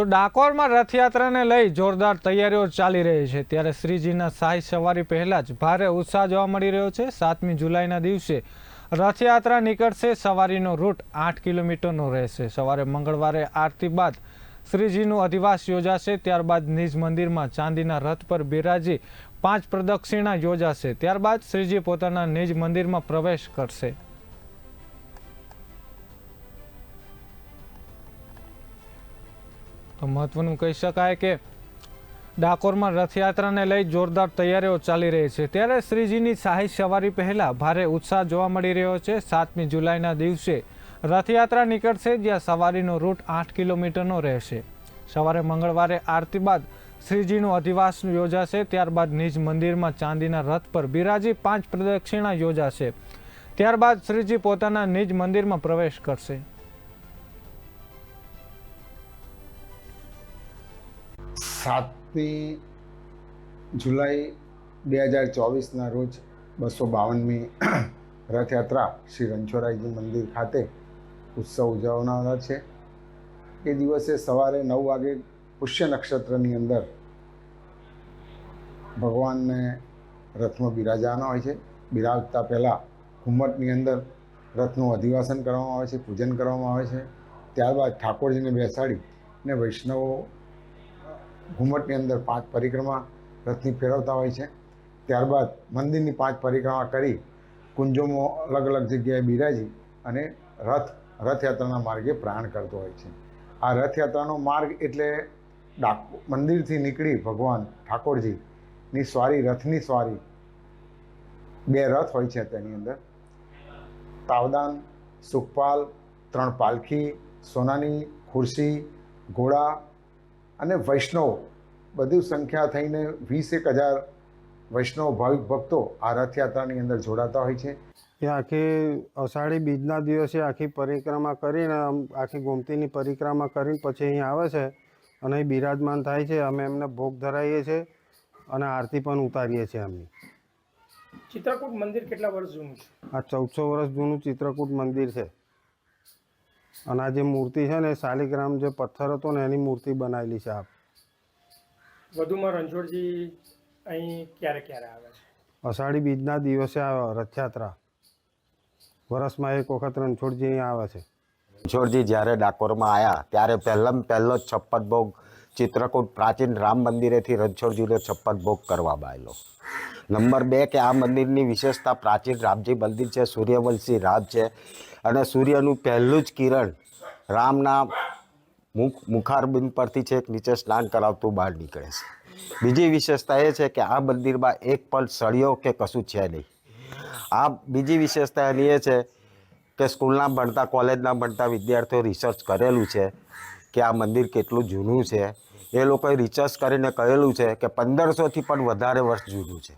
તો ડાકોરમાં રથયાત્રાને લઈ જોરદાર તૈયારીઓ ચાલી રહી છે. ત્યારે શ્રીજીના શાહી સવારી પહેલા જ ભારે ઉત્સાહ જોવા મળી રહ્યો છે. સાતમી જુલાઈના દિવસે રથયાત્રા નીકળશે. સવારીનો રૂટ આઠ કિલોમીટરનો રહેશે. સવારે મંગળવારે આરતી બાદ શ્રીજીનું અધિવાસ યોજાશે. ત્યારબાદ નિજ મંદિરમાં ચાંદીના રથ પર બિરાજી પાંચ પ્રદક્ષિણા યોજાશે. ત્યારબાદ શ્રીજી પોતાના નિજ મંદિરમાં પ્રવેશ કરશે. તો મહત્વનું કહી શકાય કે ડાકોરમાં રથયાત્રાને લઈ જોરદાર તૈયારીઓ ચાલી રહી છે. ત્યારે શ્રીજીની શાહી સવારી પહેલાં ભારે ઉત્સાહ જોવા મળી રહ્યો છે. સાતમી જુલાઈના દિવસે રથયાત્રા નીકળશે, જ્યાં સવારીનો રૂટ આઠ કિલોમીટરનો રહેશે. સવારે મંગળવારે આરતી બાદ શ્રીજીનું અધિવાસ યોજાશે, ત્યારબાદ નિજ મંદિરમાં ચાંદીના રથ પર બિરાજી પાંચ પ્રદક્ષિણા યોજાશે. ત્યારબાદ શ્રીજી પોતાના નિજ મંદિરમાં પ્રવેશ કરશે. સાતમી જુલાઈ બે હજાર ચોવીસના રોજ બસો બાવનમી રથયાત્રા શ્રી રણછોડરાયજી મંદિર ખાતે ઉત્સવ ઉજવવાના છે. એ દિવસે સવારે નવ વાગે પુષ્ય નક્ષત્રની અંદર ભગવાનને રથમાં બિરાજવાના હોય છે. બિરાજતા પહેલાં ઘુમ્મટની અંદર રથનું અધિવાસન કરવામાં આવે છે, પૂજન કરવામાં આવે છે. ત્યારબાદ ઠાકોરજીને બેસાડી ને વૈષ્ણવો ઘુમ્મટની અંદર પાંચ પરિક્રમા રથની ફેરવતા હોય છે. ત્યારબાદ મંદિરની પાંચ પરિક્રમા કરી કુંજોમાં અલગ અલગ જગ્યાએ બિરાજી અને રથ, રથયાત્રાના માર્ગે પ્રયાણ કરતો હોય છે. આ રથયાત્રાનો માર્ગ એટલે ડાક, મંદિરથી નીકળી ભગવાન ઠાકોરજીની સ્વારી, રથની સ્વારી. બે રથ હોય છે તેની અંદર. તાવદાન, સુખપાલ, ત્રણ પાલખી, સોનાની ખુરશી, ઘોડા અને વૈષ્ણવ બધું સંખ્યા થઈને વીસ એક હજાર વૈષ્ણવ ભાવિક ભક્તો આ રથયાત્રાની અંદર જોડાતા હોય છે. એ આખી અષાઢી બીજના દિવસે આખી પરિક્રમા કરીને આખી ગોમતીની પરિક્રમા કરીને પછી અહીં આવે છે અને અહીં બિરાજમાન થાય છે. અમે એમને ભોગ ધરાવીએ છીએ અને આરતી પણ ઉતારીએ છીએ એમની ચિત્રકૂટ મંદિર કેટલા વર્ષ જૂનું છે? આ ચૌદસો વર્ષ જૂનું ચિત્રકૂટ મંદિર છે. અને આ જે મૂર્તિ છે ને શાલિગ્રામ જે પથ્થર હતો ને એની મૂર્તિ બનાવેલી છે આપ. વધુમાં રણછોડજી અહીં ક્યારે ક્યારે આવે છે? અષાઢી બીજના દિવસે આવે રથયાત્રા. વર્ષમાં એક વખત રણછોડજી અહીં આવે છે. રણછોડજી જ્યારે ડાકોરમાં આવ્યા ત્યારે પહેલાં પહેલો જ છપ્પન ભોગ ચિત્રકૂટ પ્રાચીન રામ મંદિરેથી રણછોડજીનો છપ્પન ભોગ કરવામાં આવેલો નંબર બે કે આ મંદિરની વિશેષતા પ્રાચીન રામજી મંદિર છે, સૂર્યવંશી રામ છે અને સૂર્યનું પહેલું જ કિરણ રામના મુખ મુખારબિંદ પરથી છેક નીચે સ્નાન કરાવતું બહાર નીકળે છે. બીજી વિશેષતા એ છે કે આ મંદિરમાં એક પણ સળિયો કે કશું છે નહીં. આ બીજી વિશેષતા એની એ છે કે સ્કૂલના ભણતા, કોલેજના ભણતા વિદ્યાર્થીઓ રિસર્ચ કરેલું છે કે આ મંદિર કેટલું જૂનું છે. એ લોકોએ રિસર્ચ કરીને કહેલું છે કે પંદરસોથી પણ વધારે વર્ષ જૂનું છે.